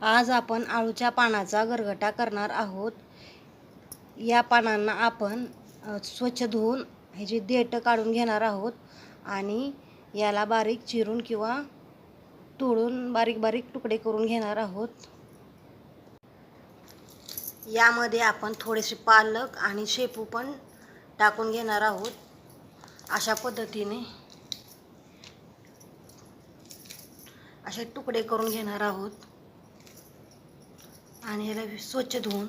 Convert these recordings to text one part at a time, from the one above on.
आज आपण आळूच्या पानाचा गरगटा करणार आहोत. या पानांना आपण स्वच्छ धुवून ह्याची देठं काढून घेणार आहोत आणि याला बारीक चिरून किंवा तोडून बारीक बारीक तुकडे करून घेणार आहोत. यामध्ये आपण थोडेसे पालक आणि शेपू पण टाकून घेणार आहोत. अशा पद्धतीने असे तुकडे करून घेणार आहोत. आणि याला स्वच्छ धुवून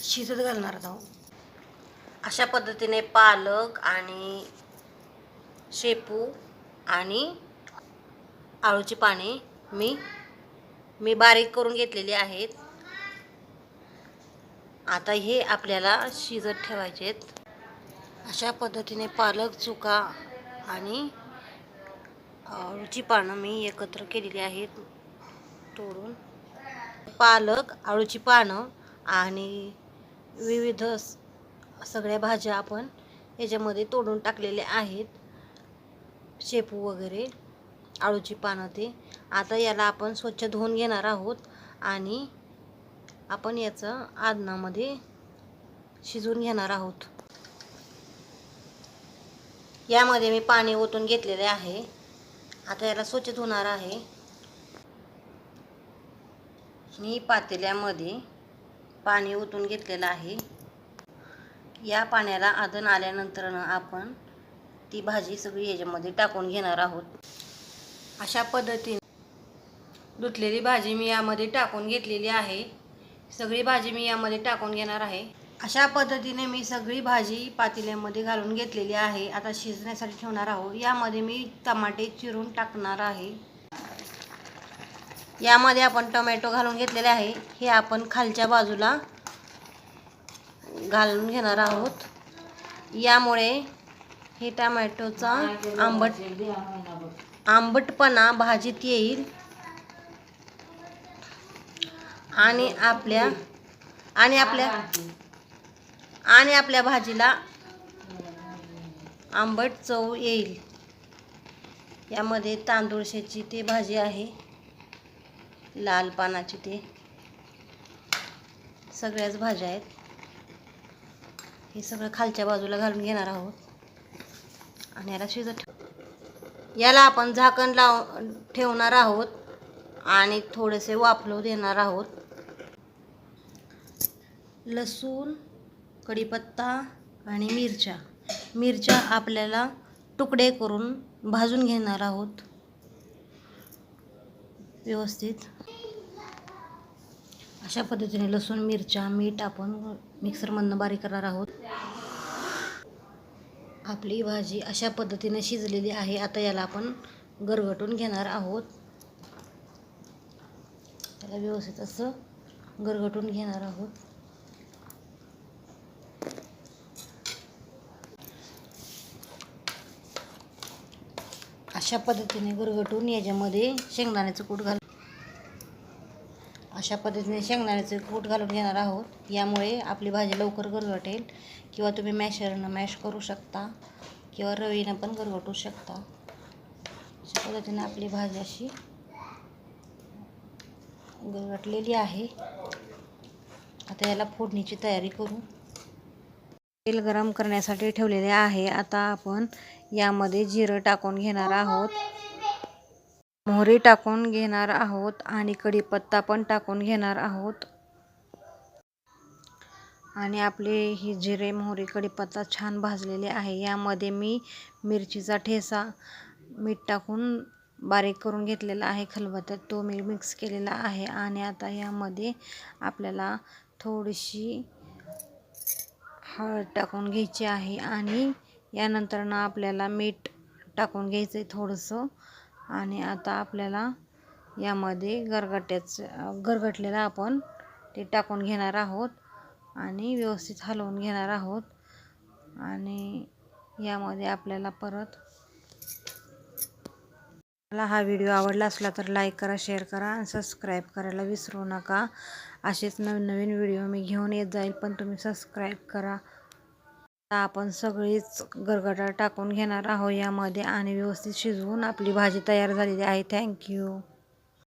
शिजत घालणार आहोत. अशा पद्धतीने पालक आणि शेपू आणि आळूची पाने मी मी बारीक करून घेतलेली आहेत. आता हे आपल्याला शिजत ठेवायचे आहेत. अशा पद्धतीने पालक चुका आणि आळूची पानं मी एकत्र केलेली आहेत. तोडून पालक आळूची पानं आणि विविध सगळ्या भाज्या आपण याच्यामध्ये तोडून टाकलेल्या आहेत. शेपू वगैरे आळूची पानं ते. आता याला आपण स्वच्छ धुवून घेणार आहोत आणि आपण याचं आदनामध्ये शिजवून घेणार आहोत. यामध्ये मी पाणी ओतून घेतलेले आहे. आता याला स्वच्छ धुणार आहे. मी पातेल्यामध्ये पाणी ओतून घेतलेलं आहे. या पाण्याला आदन आल्यानंतर आपण ती भाजी सगळी याच्यामध्ये टाकून घेणार आहोत. अशा पद्धतीने धुतलेली भाजी मी यामध्ये टाकून घेतलेली आहे. सगळी भाजी मी यामध्ये टाकून घेणार आहे. अशा पद्धतीने मी सगळी भाजी पातेल्यामध्ये घालून घेतलेली आहे. आता शिजण्यासाठी ठेवणार आहोत. यामध्ये मी टमाटे चिरून टाकणार आहे. यामध्ये आपण टोमॅटो घालून घेतलेले आहे. हे आपण खालच्या बाजूला घालून घेणार आहोत. यामुळे हे टमॅटोचा आंबट आंबटपणा भाजीत येईल. आणि आपल्या आणि आपल्या आणि आपल्या भाजीला आंबट चव येईल. यामध्ये तांदूळशाची ती भाजी आहे. लाल पानाची ते. सगळ्याच भाज्या आहेत. हे सगळं खालच्या बाजूला घालून घेणार आहोत. आणि याला शिजत ठेव याला आपण झाकण लाव ठेवणार आहोत. आणि थोडेसे वाफलू देणार आहोत. लसूण कढीपत्ता आणि मिरच्या. मिरच्या आपल्याला तुकडे करून भाजून घेणार आहोत. व्यवस्थित. अशा पद्धतीने लसूण मिरच्या मीठ आपण मिक्सरमधनं बारीक करणार आहोत. आपली भाजी अशा पद्धतीने शिजलेली आहे. आता याला आपण गरगटून घेणार आहोत. त्याला व्यवस्थित असं गरगटून घेणार आहोत. अशा पद्धतीने गुरगटून याच्यामध्ये शेंगदाण्याचं कूट घाल अशा पद्धतीने शेंगदाण्याचं कूट घालून घेणार आहोत. यामुळे आपली भाजी लवकर गरगटेल किंवा तुम्ही मॅशरनं मॅश करू शकता किंवा रवीनं पण गरगटू शकता. अशा पद्धतीने आपली भाजी अशी गरगटलेली आहे. आता याला फोडणीची तयारी करू. तेल गरम करण्यासाठी ठेवलेले आहे. आता आपण यामध्ये जिरं टाकून घेणार आहोत. मोहरी टाकून घेणार आहोत आणि कढीपत्ता पण टाकून घेणार आहोत. आणि आपले ही जिरे मोहरी कढीपत्ता छान भाजलेले आहे. यामध्ये मी मिरचीचा ठेसा मीठ टाकून बारीक करून घेतलेला आहे. खलबत्त्यात तो मी मिक्स केलेला आहे. आणि आता यामध्ये आपल्याला थोडीशी हळद टाकून घ्यायची आहे आणि यानंतर ना आपल्याला मीठ टाकून घ्यायचं आहे थोडंसं. आणि आता आपल्याला यामध्ये गरगट्याचं गरगटलेलं आपण ते टाकून घेणार आहोत आणि व्यवस्थित हलवून घेणार आहोत. आणि यामध्ये आपल्याला परत मला हा व्हिडिओ आवडला असला तर लाईक करा शेअर करा आणि सबस्क्राईब करायला विसरू नका. असेच नवीन नवीन व्हिडिओ मी घेऊन येत जाईल पण तुम्ही सबस्क्राईब करा. आता आपण सगळीच गरगटा टाकून घेणार आहोत यामध्ये आणि व्यवस्थित शिजवून आपली भाजी तयार झालेली आहे. थँक्यू